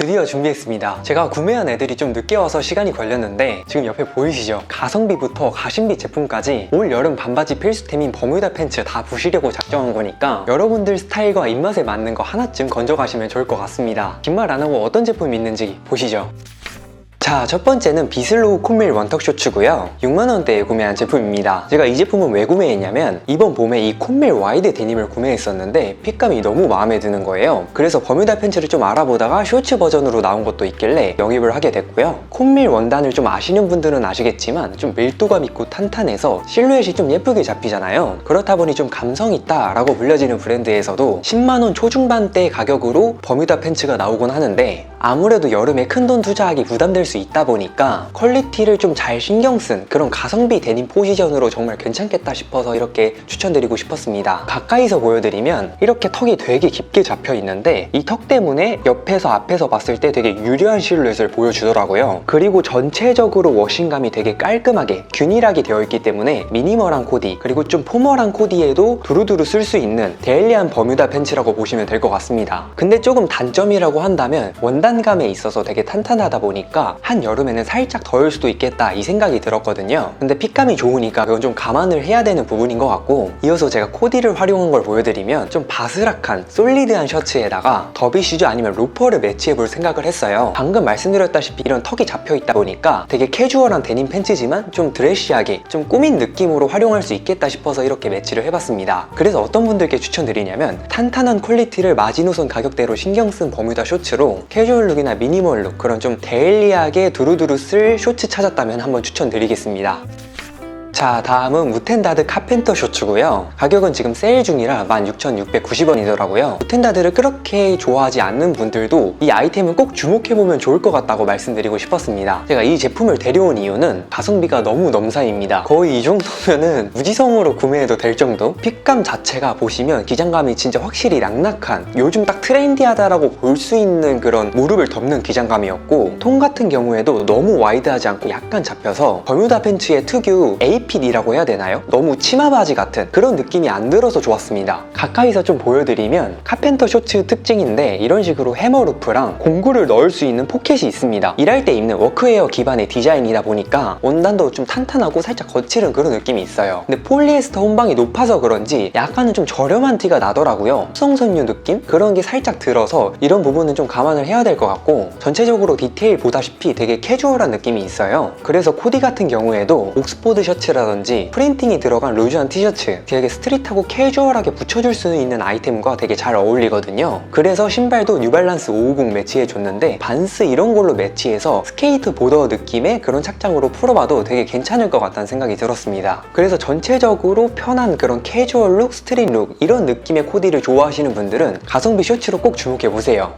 드디어 준비했습니다. 제가 구매한 애들이 좀 늦게 와서 시간이 걸렸는데 지금 옆에 보이시죠? 가성비부터 가심비 제품까지 올 여름 반바지 필수템인 버뮤다 팬츠 다 부시려고 작정한 거니까 여러분들 스타일과 입맛에 맞는 거 하나쯤 건져가시면 좋을 것 같습니다. 긴 말 안 하고 어떤 제품이 있는지 보시죠. 자, 첫 번째는 비슬로우 콤밀 원턱 쇼츠고요. 6만원대에 구매한 제품입니다. 제가 이 제품은 왜 구매했냐면 이번 봄에 이 콤밀 와이드 데님을 구매했었는데 핏감이 너무 마음에 드는 거예요. 그래서 버뮤다 팬츠를 좀 알아보다가 쇼츠 버전으로 나온 것도 있길래 영입을 하게 됐고요. 콤밀 원단을 좀 아시는 분들은 아시겠지만 좀 밀도감 있고 탄탄해서 실루엣이 좀 예쁘게 잡히잖아요. 그렇다 보니 좀 감성 있다 라고 불려지는 브랜드에서도 10만원 초중반대 가격으로 버뮤다 팬츠가 나오곤 하는데 아무래도 여름에 큰 돈 투자하기 부담될 수 있다 보니까 퀄리티를 좀 잘 신경 쓴 그런 가성비 데님 포지션으로 정말 괜찮겠다 싶어서 이렇게 추천드리고 싶었습니다. 가까이서 보여드리면 이렇게 턱이 되게 깊게 잡혀 있는데 이 턱 때문에 옆에서 앞에서 봤을 때 되게 유려한 실루엣을 보여주더라고요. 그리고 전체적으로 워싱감이 되게 깔끔하게 균일하게 되어 있기 때문에 미니멀한 코디 그리고 좀 포멀한 코디에도 두루두루 쓸 수 있는 데일리한 버뮤다 팬츠라고 보시면 될 것 같습니다. 근데 조금 단점이라고 한다면 원단 감에 있어서 되게 탄탄하다 보니까 한 여름에는 살짝 더울 수도 있겠다 이 생각이 들었거든요. 근데 핏감이 좋으니까 그건 좀 감안을 해야 되는 부분인 것 같고 이어서 제가 코디를 활용한 걸 보여드리면 좀 바스락한 솔리드한 셔츠에다가 더비 슈즈 아니면 로퍼를 매치해 볼 생각을 했어요. 방금 말씀드렸다시피 이런 턱이 잡혀 있다 보니까 되게 캐주얼한 데님 팬츠지만 좀 드레시하게 좀 꾸민 느낌으로 활용할 수 있겠다 싶어서 이렇게 매치를 해봤습니다. 그래서 어떤 분들께 추천드리냐면 탄탄한 퀄리티를 마지노선 가격대로 신경 쓴 버뮤다 쇼츠로 캐주얼 룩이나 미니멀 룩 그런 좀 데일리하게 두루두루 쓸 쇼츠 찾았다면 한번 추천드리겠습니다. 자 다음은 무텐다드 카펜터 쇼츠고요. 가격은 지금 세일 중이라 16,690원이더라고요. 무텐다드를 그렇게 좋아하지 않는 분들도 이 아이템은 꼭 주목해보면 좋을 것 같다고 말씀드리고 싶었습니다. 제가 이 제품을 데려온 이유는 가성비가 너무 넘사입니다. 거의 이 정도면은 무지성으로 구매해도 될 정도? 핏감 자체가 보시면 기장감이 진짜 확실히 낙낙한 요즘 딱 트렌디하다라고 볼 수 있는 그런 무릎을 덮는 기장감이었고 통 같은 경우에도 너무 와이드하지 않고 약간 잡혀서 버뮤다 팬츠의 특유 APD라고 해야 되나요? 너무 치마 바지 같은 그런 느낌이 안 들어서 좋았습니다. 가까이서 좀 보여드리면 카펜터 쇼츠 특징인데 이런 식으로 해머 루프랑 공구를 넣을 수 있는 포켓이 있습니다. 일할 때 입는 워크웨어 기반의 디자인이다 보니까 원단도 좀 탄탄하고 살짝 거칠은 그런 느낌이 있어요. 근데 폴리에스터 혼방이 높아서 그런지 약간은 좀 저렴한 티가 나더라고요. 수성선유 느낌? 그런 게 살짝 들어서 이런 부분은 좀 감안을 해야 될 것 같고 전체적으로 디테일 보다시피 되게 캐주얼한 느낌이 있어요. 그래서 코디 같은 경우에도 옥스포드 셔츠 라든지 프린팅이 들어간 루즈한 티셔츠 되게 스트릿하고 캐주얼하게 붙여줄 수 있는 아이템과 되게 잘 어울리거든요. 그래서 신발도 뉴발란스 550 매치해줬는데 반스 이런 걸로 매치해서 스케이트 보더 느낌의 그런 착장으로 풀어봐도 되게 괜찮을 것 같다는 생각이 들었습니다. 그래서 전체적으로 편한 그런 캐주얼 룩, 스트릿 룩 이런 느낌의 코디를 좋아하시는 분들은 가성비 쇼츠로 꼭 주목해보세요.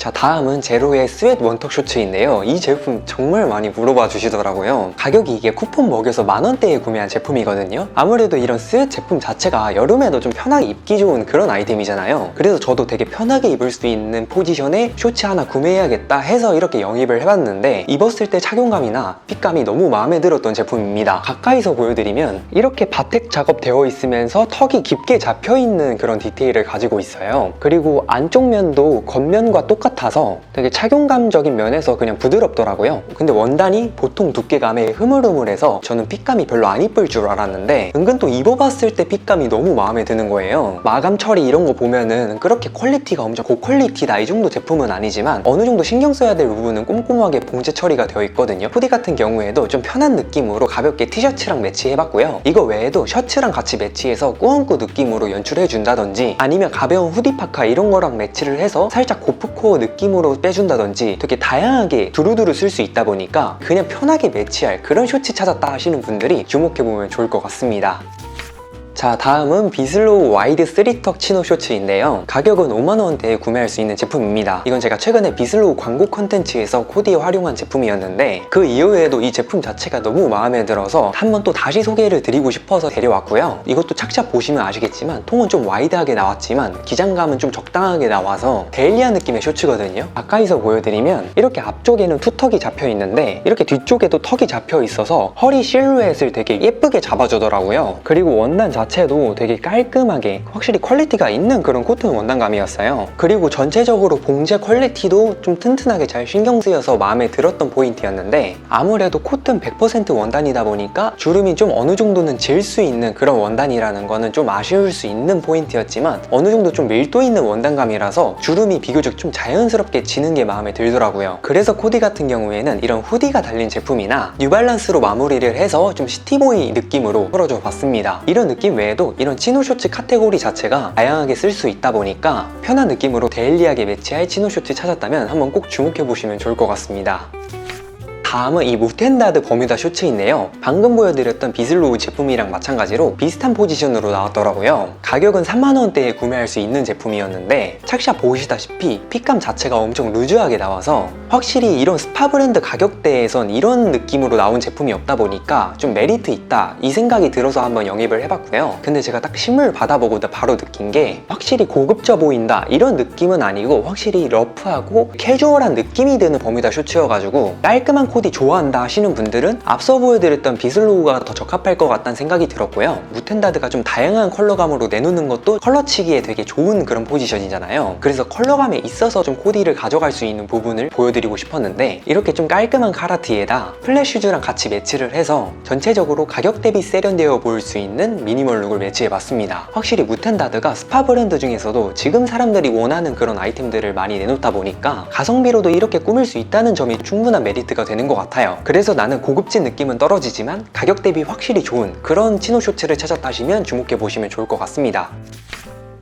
자 다음은 제로의 스웨트 원턱 쇼츠인데요. 이 제품 정말 많이 물어봐 주시더라고요. 가격이 이게 쿠폰 먹여서 만원대에 구매한 제품이거든요. 아무래도 이런 스웨트 제품 자체가 여름에도 좀 편하게 입기 좋은 그런 아이템이잖아요. 그래서 저도 되게 편하게 입을 수 있는 포지션의 쇼츠 하나 구매해야겠다 해서 이렇게 영입을 해봤는데 입었을 때 착용감이나 핏감이 너무 마음에 들었던 제품입니다. 가까이서 보여드리면 이렇게 바텍 작업 되어 있으면서 턱이 깊게 잡혀있는 그런 디테일을 가지고 있어요. 그리고 안쪽 면도 겉면과 똑같 아서 되게 착용감적인 면에서 그냥 부드럽더라고요. 근데 원단이 보통 두께감에 흐물흐물해서 저는 핏감이 별로 안 이쁠 줄 알았는데 은근 또 입어봤을 때 핏감이 너무 마음에 드는 거예요. 마감 처리 이런 거 보면은 그렇게 퀄리티가 엄청 고퀄리티다 이 정도 제품은 아니지만 어느 정도 신경 써야 될 부분은 꼼꼼하게 봉제 처리가 되어 있거든요. 후디 같은 경우에도 좀 편한 느낌으로 가볍게 티셔츠랑 매치해봤고요. 이거 외에도 셔츠랑 같이 매치해서 꾸안꾸 느낌으로 연출해 준다든지 아니면 가벼운 후디 파카 이런 거랑 매치를 해서 살짝 고프코어 느낌으로 빼준다든지 되게 다양하게 두루두루 쓸 수 있다 보니까 그냥 편하게 매치할 그런 쇼츠 찾았다 하시는 분들이 주목해보면 좋을 것 같습니다. 자 다음은 비슬로우 와이드 3턱 치노 쇼츠인데요. 가격은 5만원대에 구매할 수 있는 제품입니다. 이건 제가 최근에 비슬로우 광고 컨텐츠에서 코디에 활용한 제품이었는데 그 이후에도 이 제품 자체가 너무 마음에 들어서 한번 또 다시 소개를 드리고 싶어서 데려왔고요. 이것도 착샷 보시면 아시겠지만 통은 좀 와이드하게 나왔지만 기장감은 좀 적당하게 나와서 데일리한 느낌의 쇼츠거든요. 가까이서 보여드리면 이렇게 앞쪽에는 투턱이 잡혀 있는데 이렇게 뒤쪽에도 턱이 잡혀 있어서 허리 실루엣을 되게 예쁘게 잡아주더라고요. 그리고 원단 자체 자체도 되게 깔끔하게 확실히 퀄리티가 있는 그런 코튼 원단감이었어요. 그리고 전체적으로 봉제 퀄리티도 좀 튼튼하게 잘 신경 쓰여서 마음에 들었던 포인트였는데 아무래도 코튼 100% 원단이다 보니까 주름이 좀 어느 정도는 질 수 있는 그런 원단이라는 거는 좀 아쉬울 수 있는 포인트였지만 어느 정도 좀 밀도 있는 원단감이라서 주름이 비교적 좀 자연스럽게 지는 게 마음에 들더라고요. 그래서 코디 같은 경우에는 이런 후디가 달린 제품이나 뉴발란스로 마무리를 해서 좀 시티보이 느낌으로 풀어줘 봤습니다. 이런 느낌 외에도 이런 치노 쇼츠 카테고리 자체가 다양하게 쓸 수 있다 보니까 편한 느낌으로 데일리하게 매치할 치노 쇼츠 찾았다면 한번 꼭 주목해 보시면 좋을 것 같습니다. 다음은 이 무텐다드 버뮤다 쇼츠인데요. 방금 보여드렸던 비슬로우 제품이랑 마찬가지로 비슷한 포지션으로 나왔더라고요. 가격은 3만원대에 구매할 수 있는 제품이었는데 착샷 보시다시피 핏감 자체가 엄청 루즈하게 나와서 확실히 이런 스파 브랜드 가격대에선 이런 느낌으로 나온 제품이 없다 보니까 좀 메리트 있다 이 생각이 들어서 한번 영입을 해봤고요. 근데 제가 딱 실물 받아보고 바로 느낀 게 확실히 고급져 보인다 이런 느낌은 아니고 확실히 러프하고 캐주얼한 느낌이 드는 버뮤다 쇼츠여가지고 깔끔한 코디 좋아한다 하시는 분들은 앞서 보여드렸던 비슬로우가 더 적합할 것 같다는 생각이 들었고요. 무텐다드가 좀 다양한 컬러감으로 내놓는 것도 컬러치기에 되게 좋은 그런 포지션이잖아요. 그래서 컬러감에 있어서 좀 코디를 가져갈 수 있는 부분을 보여드리고 싶었는데 이렇게 좀 깔끔한 카라티에다 플랫 슈즈랑 같이 매치를 해서 전체적으로 가격 대비 세련되어 보일 수 있는 미니멀 룩을 매치해봤습니다. 확실히 무텐다드가 스파 브랜드 중에서도 지금 사람들이 원하는 그런 아이템들을 많이 내놓다 보니까 가성비로도 이렇게 꾸밀 수 있다는 점이 충분한 메리트가 되는 것 같아요. 그래서 나는 고급진 느낌은 떨어지지만 가격 대비 확실히 좋은 그런 치노 쇼츠를 찾았다 하시면 주목해 보시면 좋을 것 같습니다.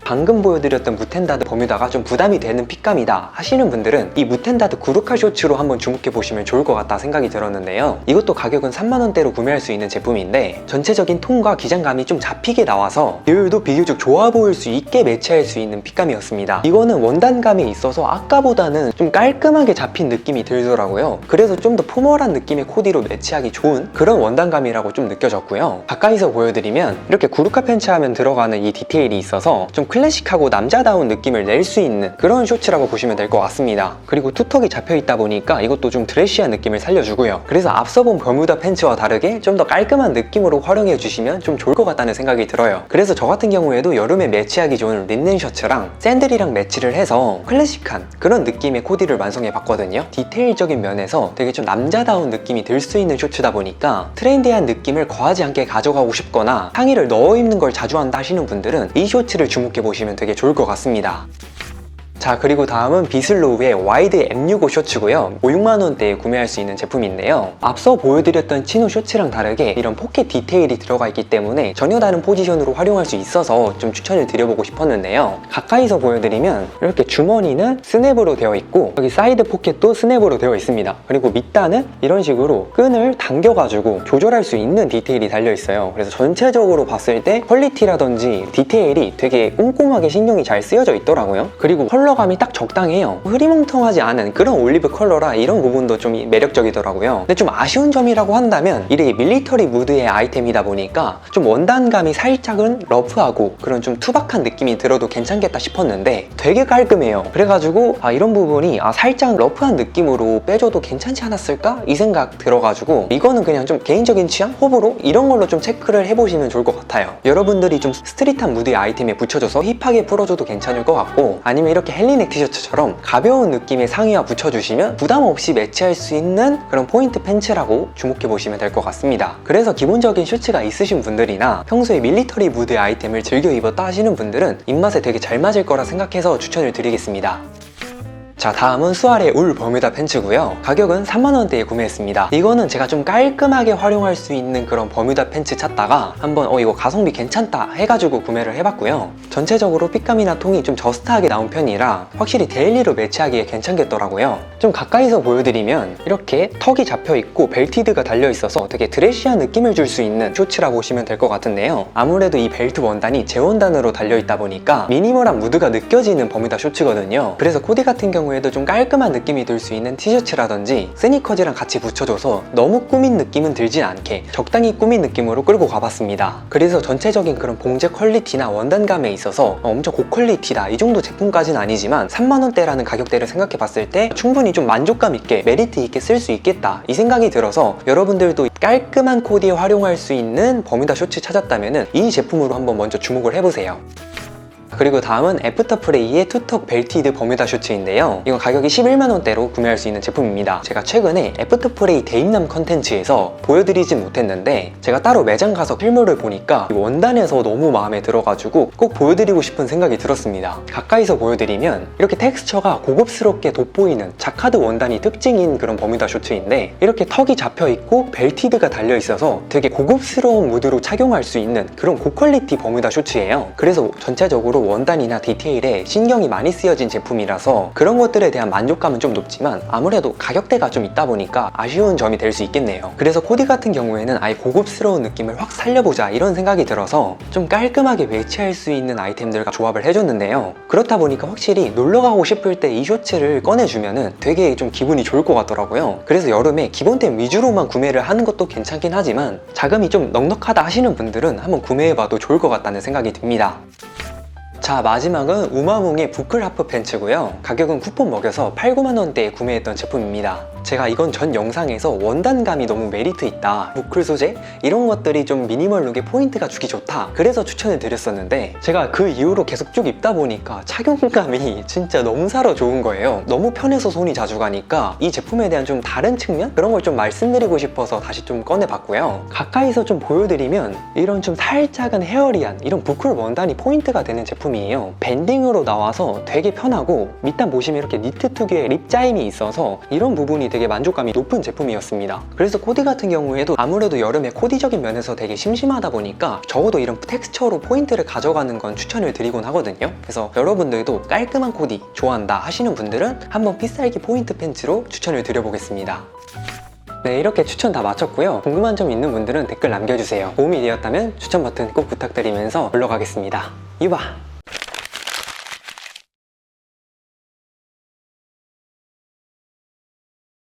방금 보여드렸던 무텐다드 버뮤다가 좀 부담이 되는 핏감이다 하시는 분들은 이 무텐다드 구루카 쇼츠로 한번 주목해 보시면 좋을 것 같다 생각이 들었는데요. 이것도 가격은 3만원대로 구매할 수 있는 제품인데 전체적인 톤과 기장감이 좀 잡히게 나와서 비율도 비교적 좋아 보일 수 있게 매치할 수 있는 핏감이었습니다. 이거는 원단감에 있어서 아까보다는 좀 깔끔하게 잡힌 느낌이 들더라고요. 그래서 좀 더 포멀한 느낌의 코디로 매치하기 좋은 그런 원단감이라고 좀 느껴졌고요. 가까이서 보여드리면 이렇게 구루카 팬츠 하면 들어가는 이 디테일이 있어서 좀 클래식하고 남자다운 느낌을 낼 수 있는 그런 쇼츠라고 보시면 될 것 같습니다. 그리고 투턱이 잡혀 있다 보니까 이것도 좀 드레시한 느낌을 살려주고요. 그래서 앞서 본 버뮤다 팬츠와 다르게 좀 더 깔끔한 느낌으로 활용해 주시면 좀 좋을 것 같다는 생각이 들어요. 그래서 저 같은 경우에도 여름에 매치하기 좋은 린넨 셔츠랑 샌들이랑 매치를 해서 클래식한 그런 느낌의 코디를 완성해 봤거든요. 디테일적인 면에서 되게 좀 남자다운 느낌이 들 수 있는 쇼츠다 보니까 트렌디한 느낌을 거하지 않게 가져가고 싶거나 상의를 넣어 입는 걸 자주 한다 하시는 분들은 이 쇼츠를 주목해 보 시면 되게 좋을 것 같습니다. 자 그리고 다음은 비슬로우의 와이드 M65 쇼츠고요. 5, 6만원대에 구매할 수 있는 제품인데요. 앞서 보여드렸던 치노 쇼츠랑 다르게 이런 포켓 디테일이 들어가 있기 때문에 전혀 다른 포지션으로 활용할 수 있어서 좀 추천을 드려보고 싶었는데요. 가까이서 보여드리면 이렇게 주머니는 스냅으로 되어 있고 여기 사이드 포켓도 스냅으로 되어 있습니다. 그리고 밑단은 이런 식으로 끈을 당겨가지고 조절할 수 있는 디테일이 달려 있어요. 그래서 전체적으로 봤을 때 퀄리티라든지 디테일이 되게 꼼꼼하게 신경이 잘 쓰여져 있더라고요. 그리고 컬러 감이 딱 적당해요 흐리멍텅하지 않은 그런 올리브 컬러라 이런 부분도 좀 매력적이더라고요 근데 좀 아쉬운 점이라고 한다면 이게 밀리터리 무드의 아이템이다 보니까 좀 원단감이 살짝은 러프하고 그런 좀 투박한 느낌이 들어도 괜찮겠다 싶었는데 되게 깔끔해요 그래가지고 아 이런 부분이 아 살짝 러프한 느낌으로 빼줘도 괜찮지 않았을까? 이 생각 들어가지고 이거는 그냥 좀 개인적인 취향? 호불호? 이런 걸로 좀 체크를 해보시면 좋을 것 같아요 여러분들이 좀 스트릿한 무드의 아이템에 붙여줘서 힙하게 풀어줘도 괜찮을 것 같고 아니면 이렇게 헬리넥 티셔츠처럼 가벼운 느낌의 상의와 붙여주시면 부담 없이 매치할 수 있는 그런 포인트 팬츠라고 주목해 보시면 될 것 같습니다. 그래서 기본적인 셔츠가 있으신 분들이나 평소에 밀리터리 무드 아이템을 즐겨 입었다 하시는 분들은 입맛에 되게 잘 맞을 거라 생각해서 추천을 드리겠습니다. 자 다음은 수아레 울 버뮤다 팬츠고요. 가격은 3만원대에 구매했습니다. 이거는 제가 좀 깔끔하게 활용할 수 있는 그런 버뮤다 팬츠 찾다가 한번 어 이거 가성비 괜찮다 해가지고 구매를 해봤고요. 전체적으로 핏감이나 통이 좀 저스트하게 나온 편이라 확실히 데일리로 매치하기에 괜찮겠더라고요. 좀 가까이서 보여드리면 이렇게 턱이 잡혀있고 벨티드가 달려있어서 되게 드레시한 느낌을 줄 수 있는 쇼츠라고 보시면 될 것 같은데요. 아무래도 이 벨트 원단이 재원단으로 달려있다 보니까 미니멀한 무드가 느껴지는 버뮤다 쇼츠거든요. 그래서 코디 같은 경우 경우에도 좀 깔끔한 느낌이 들 수 있는 티셔츠라든지 스니커즈랑 같이 붙여줘서 너무 꾸민 느낌은 들진 않게 적당히 꾸민 느낌으로 끌고 가봤습니다. 그래서 전체적인 그런 봉제 퀄리티나 원단감에 있어서 어, 엄청 고퀄리티다 이 정도 제품까지는 아니지만 3만원대라는 가격대를 생각해 봤을 때 충분히 좀 만족감 있게 메리트 있게 쓸 수 있겠다 이 생각이 들어서 여러분들도 깔끔한 코디에 활용할 수 있는 버뮤다 쇼츠 찾았다면 이 제품으로 한번 먼저 주목을 해보세요. 그리고 다음은 애프터프레이의 투턱 벨티드 버뮤다 셔츠인데요. 이건 가격이 11만원대로 구매할 수 있는 제품입니다. 제가 최근에 애프터프레이 대입남 컨텐츠에서 보여드리진 못했는데 제가 따로 매장 가서 실물을 보니까 이 원단에서 너무 마음에 들어가지고 꼭 보여드리고 싶은 생각이 들었습니다. 가까이서 보여드리면 이렇게 텍스처가 고급스럽게 돋보이는 자카드 원단이 특징인 그런 버뮤다 셔츠인데 이렇게 턱이 잡혀있고 벨티드가 달려있어서 되게 고급스러운 무드로 착용할 수 있는 그런 고퀄리티 버뮤다 셔츠예요. 그래서 전체적으로 원단이나 디테일에 신경이 많이 쓰여진 제품이라서 그런 것들에 대한 만족감은 좀 높지만 아무래도 가격대가 좀 있다 보니까 아쉬운 점이 될 수 있겠네요. 그래서 코디 같은 경우에는 아예 고급스러운 느낌을 확 살려보자 이런 생각이 들어서 좀 깔끔하게 매치할 수 있는 아이템들과 조합을 해줬는데요. 그렇다 보니까 확실히 놀러 가고 싶을 때 이 셔츠를 꺼내주면은 되게 좀 기분이 좋을 것 같더라고요. 그래서 여름에 기본템 위주로만 구매를 하는 것도 괜찮긴 하지만 자금이 좀 넉넉하다 하시는 분들은 한번 구매해봐도 좋을 것 같다는 생각이 듭니다. 자 마지막은 우마몽의 부클 하프 팬츠고요. 가격은 쿠폰 먹여서 8, 9만 원대에 구매했던 제품입니다 제가 이건 전 영상에서 원단감이 너무 메리트 있다 부클 소재 이런 것들이 좀 미니멀 룩에 포인트가 주기 좋다 그래서 추천을 드렸었는데 제가 그 이후로 계속 쭉 입다 보니까 착용감이 진짜 너무 살아 좋은 거예요. 너무 편해서 손이 자주 가니까 이 제품에 대한 좀 다른 측면? 그런 걸 좀 말씀드리고 싶어서 다시 좀 꺼내봤고요. 가까이서 좀 보여드리면 이런 좀 살짝은 헤어리한 이런 부클 원단이 포인트가 되는 제품이에요. 밴딩으로 나와서 되게 편하고 밑단 보시면 이렇게 니트 특유의 립자임이 있어서 이런 부분이 되게 만족감이 높은 제품이었습니다 그래서 코디 같은 경우에도 아무래도 여름에 코디적인 면에서 되게 심심하다 보니까 적어도 이런 텍스처로 포인트를 가져가는 건 추천을 드리곤 하거든요 그래서 여러분들도 깔끔한 코디 좋아한다 하시는 분들은 한번 핏살기 포인트 팬츠로 추천을 드려보겠습니다 네, 이렇게 추천 다 마쳤고요. 궁금한 점 있는 분들은 댓글 남겨주세요. 도움이 되었다면 추천 버튼 꼭 부탁드리면서 물러가겠습니다. 이봐!